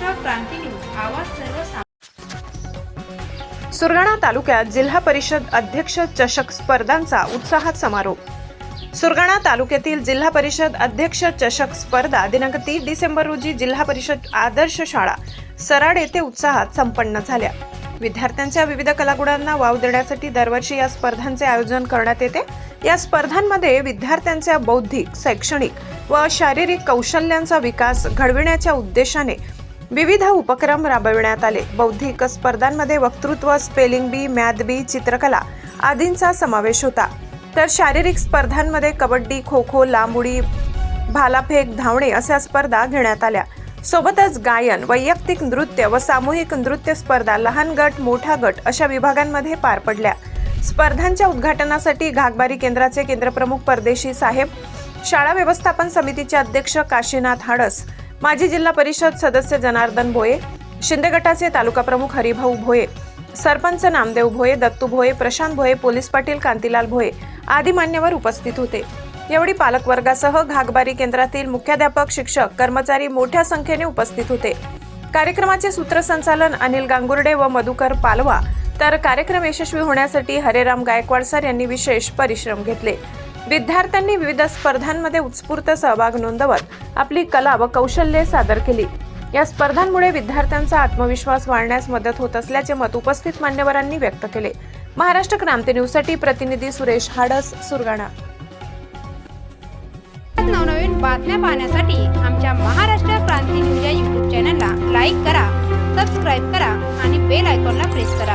क्रांती news. आवाज सर्व सुरगाणा तालुक्यात जिल्हा परिषद अध्यक्ष चषक स्पर्धांचा उत्साहात समारोप. सुरगाणा तालुक्यातील जिल्हा परिषद अध्यक्ष चषक स्पर्धा दिनांक तीस डिसेंबर रोजी जिल्हा परिषद आदर्श शाळा सराड येथे उत्साहात संपन्न झाल्या. विद्यार्थ्यांच्या विविध कलागुणांना वाव देण्यासाठी दरवर्षी या स्पर्धांचे आयोजन करण्यात येते. या स्पर्धांमध्ये विद्यार्थ्यांच्या बौद्धिक शैक्षणिक व शारीरिक कौशल्यांचा विकास घडविण्याच्या उद्देशाने विविध उपक्रम राबविण्यात आले. बौद्धिक स्पर्धांमध्ये वक्तृत्व स्पेलिंग बी मॅथ बी चित्रकला आदींचा समावेश होता. तर शारीरिक स्पर्धांमध्ये कबड्डी खो खो लांब उडी भालाफेक धावणे अशा स्पर्धा घेण्यात आल्या. सोबतच गायन वैयक्तिक नृत्य व सामूहिक नृत्य स्पर्धा लहान गट मोठा गट अशा विभागांमध्ये पार पडल्या. स्पर्धांच्या उद्घाटनासाठी घागबारी केंद्राचे केंद्रप्रमुख परदेशी साहेब शाळा व्यवस्थापन समितीचे अध्यक्ष काशीनाथ हाडस माजी जिल्हा परिषद सदस्य जनार्दन भोये शिंदे गटाचे तालुका प्रमुख हरिभाऊ भोये सरपंच नामदेव भोये दत्तू भोये प्रशांत भोये पोलीस पाटील कांतीलाल भोये आदी मान्यवर उपस्थित होते. यावेळी पालकवर्गासह घागबारी केंद्रातील मुख्याध्यापक शिक्षक कर्मचारी मोठ्या संख्येने उपस्थित होते. कार्यक्रमाचे सूत्रसंचालन अनिल गांगुर्डे व मधुकर पालवा. तर कार्यक्रम यशस्वी होण्यासाठी हरेराम गायकवाड सर यांनी विशेष परिश्रम घेतले. विद्यार्थ्यांनी विविध स्पर्धांमध्ये उत्स्फूर्त सहभाग नोंदवत आपली कला व कौशल्ये सादर केली. या स्पर्धांमुळे विद्यार्थ्यांचा आत्मविश्वास वाढण्यास मदत होत असल्याचे मत उपस्थित मान्यवरांनी व्यक्त केले. महाराष्ट्र क्रांती न्यूजसाठी प्रतिनिधी सुरेश हाडस सुरगाणा. नवनवीन बातम्या पाहण्यासाठी आमच्या महाराष्ट्र क्रांती न्यूज या युट्यूब चॅनलला लाईक करा सबस्क्राईब करा आणि बेल आयकॉनला प्रेस करा.